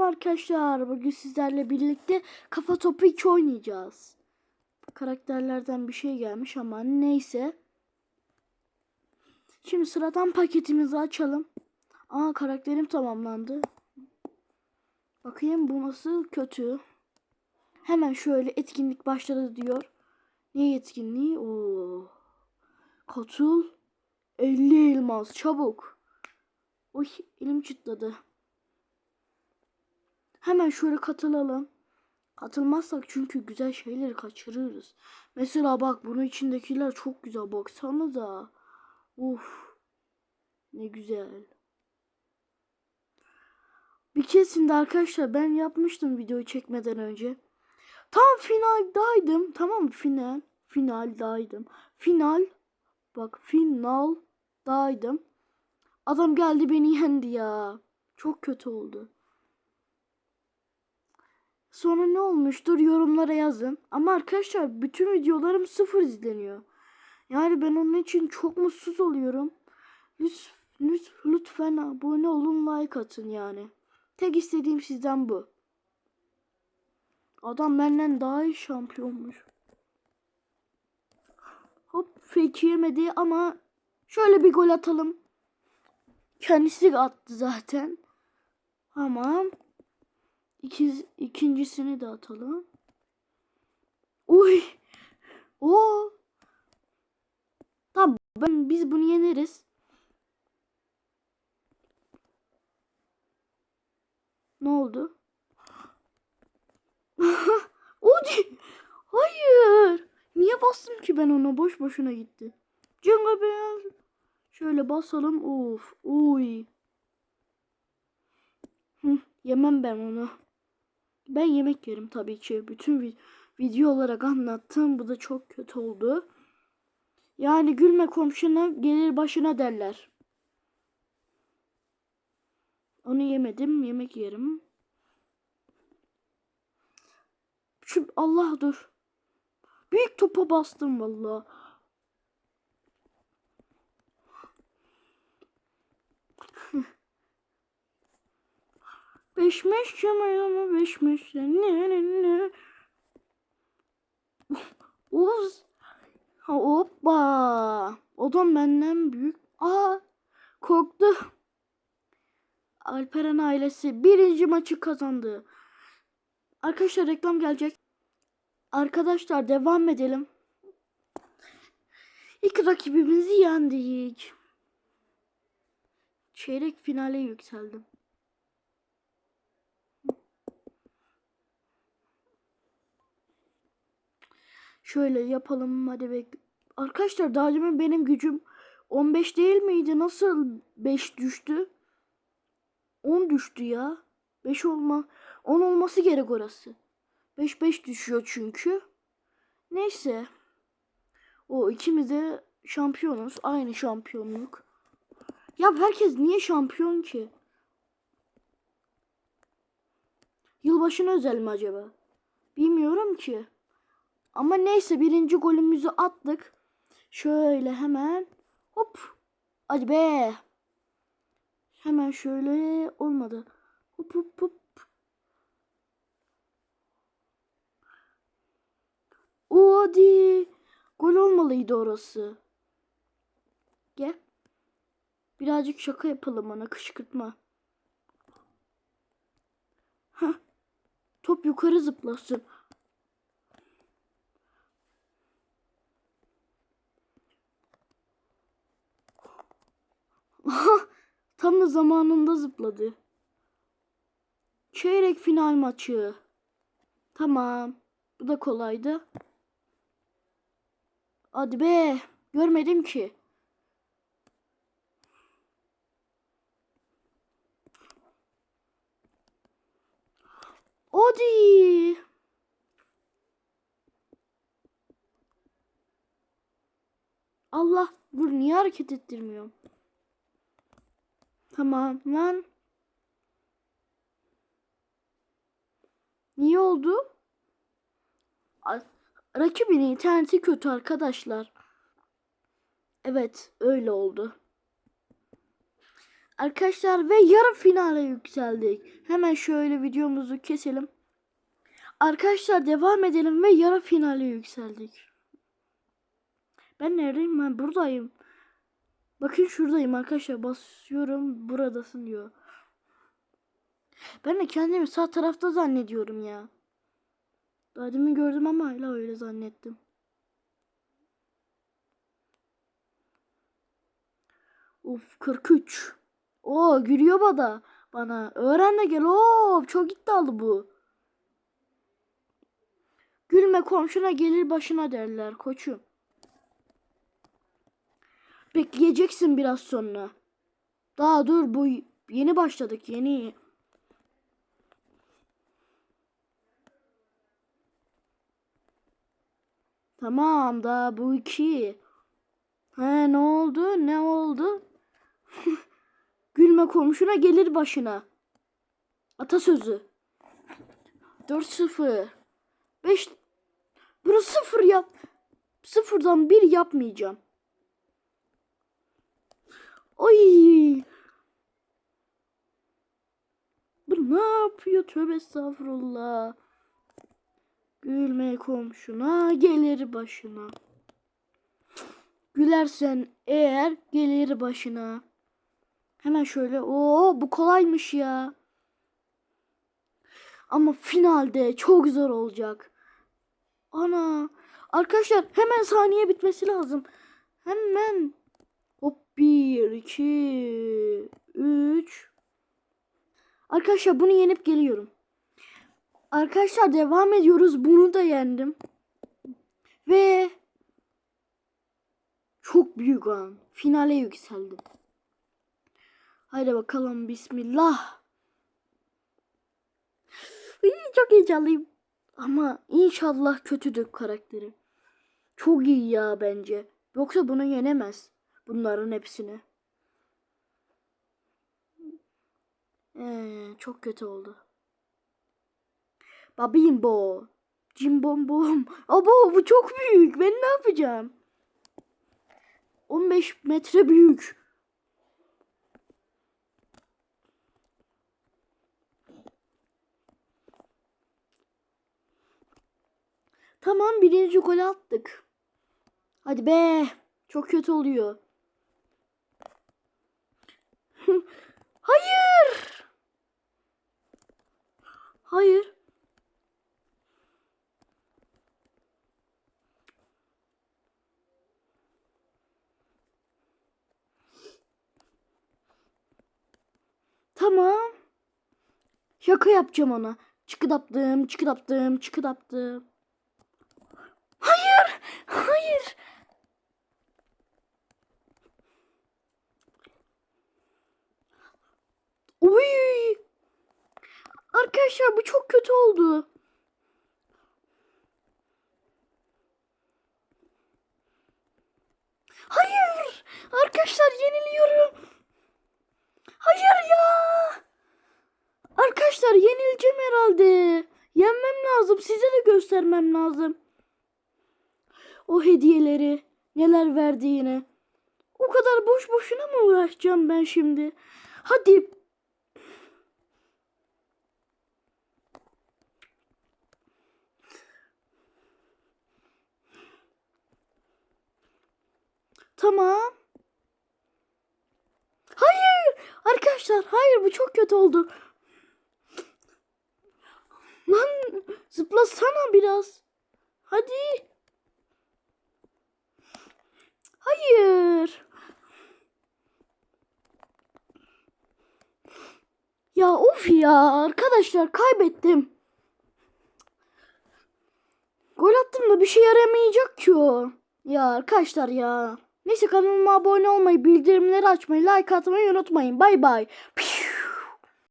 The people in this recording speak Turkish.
Merhaba arkadaşlar. Bugün sizlerle birlikte Kafa Topu 2 oynayacağız. Karakterlerden bir şey gelmiş ama neyse. Şimdi sıradan paketimizi açalım. Aa karakterim tamamlandı. Bakayım bu nasıl kötü. Hemen şöyle etkinlik başladı diyor. Ne etkinliği? Oo. Katıl 50 elmas çabuk. Oy elim çıtladı. Hemen şöyle katılalım. Katılmazsak çünkü güzel şeyleri kaçırırız. Mesela bak bunun içindekiler çok güzel. Baksanıza. Uf. Ne güzel. Bir keresinde arkadaşlar ben yapmıştım videoyu çekmeden önce. Tam finaldaydım. Tamam mı? Final. Finaldaydım. Final. Bak finaldaydım. Adam geldi beni yendi ya. Çok kötü oldu. Sonra ne olmuştur yorumlara yazın. Ama arkadaşlar bütün videolarım sıfır izleniyor. Yani ben onun için çok mutsuz oluyorum. Lütfen, lütfen abone olun like atın yani. Tek istediğim sizden bu. Adam benden daha iyi şampiyonmuş. Hop fake yemedi ama şöyle bir gol atalım. Kendisi attı zaten. Tamam. İkiz, ikincisini de atalım. Uy. O. Tamam ben biz bunu yeneriz. Ne oldu? Udi. Hayır. Niye bastım ki ben ona? Boş boşuna gitti. Cenga beyaz. Şöyle basalım. Of. Uy. Hı, yemem ben onu. Ben yemek yerim tabii ki. Bütün vi- video olarak anlattım. Bu da çok kötü oldu. Yani gülme komşuna gelir başına derler. Onu yemedim. Yemek yerim. Şu Allah dur. Büyük topa bastım vallahi. Beşmeş yamayama beşmeş ne ne ne. Uz. Hoppa. Odam benden büyük. Aa korktu. Alperen ailesi birinci maçı kazandı. Arkadaşlar reklam gelecek. Arkadaşlar devam edelim. İlk rakibimizi yendik. Çeyrek finale yükseldim. Şöyle yapalım hadi bek. Arkadaşlar daha demin benim gücüm 15 değil miydi? Nasıl 5 düştü? 10 düştü ya. 5 olma 10 olması gerek orası. 5 5 düşüyor çünkü. Neyse. O ikimiz de şampiyonuz. Aynı şampiyonluk. Ya herkes niye şampiyon ki? Yılbaşına özel mi acaba? Bilmiyorum ki. Ama neyse birinci golümüzü attık. Şöyle hemen hop. Hadi be. Hemen şöyle olmadı. Hop hop hop. Hadi. Gol olmalıydı orası. Gel. Birazcık şaka yapalım ona kışkırtma. Heh. Top yukarı zıplasın. Tam da zamanında zıpladı. Çeyrek final maçı. Tamam. Bu da kolaydı. Hadi be. Görmedim ki. Hadi. Allah. Dur niye hareket ettirmiyorum? Tamam lan. Niye oldu? Rakibin interneti kötü arkadaşlar. Evet öyle oldu. Arkadaşlar ve yarı finale yükseldik. Hemen şöyle videomuzu keselim. Arkadaşlar devam edelim ve yarı finale yükseldik. Ben neredeyim ben buradayım. Bakın şuradayım arkadaşlar basıyorum buradasın diyor. Ben de kendimi sağ tarafta zannediyorum ya. Daha demin gördüm ama hala öyle zannettim. Uf 43. Oo gülüyor bana. Bana. Öğren de gel. Oo çok iddialı bu. Gülme komşuna gelir başına derler koçum. Bekleyeceksin biraz sonra. Daha dur bu yeni başladık yeni. Tamam daha bu iki. He ne oldu ne oldu? Gülme komşuna gelir başına. Atasözü. 4-0. 5 Burası sıfır yap. Sıfırdan bir yapmayacağım. Oy. Bu ne yapıyor? Tövbe estağfurullah. Gülme komşuna gelir başına. Gülersen eğer gelir başına. Hemen şöyle. Oo bu kolaymış ya. Ama finalde çok zor olacak. Ana. Arkadaşlar hemen saniye bitmesi lazım. Hemen. Hop 1, 2, 3. Arkadaşlar bunu yenip geliyorum. Arkadaşlar devam ediyoruz. Bunu da yendim. Ve çok büyük an. Finale yükseldim. Haydi bakalım bismillah. Çok heyecanlıyım. Ama inşallah kötüdür karakteri. Çok iyi ya bence. Yoksa bunu yenemez. Bunların hepsini. Ee, çok kötü oldu. Babimbo. Cimbom bom. Abo bu çok büyük. Ben ne yapacağım? 15 metre büyük. Tamam birinci gol attık. Hadi be. Çok kötü oluyor. Hayır. Hayır. Tamam. Şaka yapacağım ona. Çıkıdaptım, çıkıdaptım, çıkıdaptım. Hayır, hayır. Uy. Arkadaşlar bu çok kötü oldu. Hayır. Arkadaşlar yeniliyorum. Hayır ya. Arkadaşlar yenileceğim herhalde. Yenmem lazım. Size de göstermem lazım. O hediyeleri neler verdiğini. O kadar boş boşuna mı uğraşacağım ben şimdi? Hadi. Tamam. Hayır. Arkadaşlar hayır bu çok kötü oldu. Lan zıplasana biraz. Hadi. Hayır. Ya of ya arkadaşlar kaybettim. Gol attım da bir şey yaramayacak ki o. Ya arkadaşlar ya. Neyse kanalıma abone olmayı, bildirimleri açmayı, like atmayı unutmayın. Bay bay.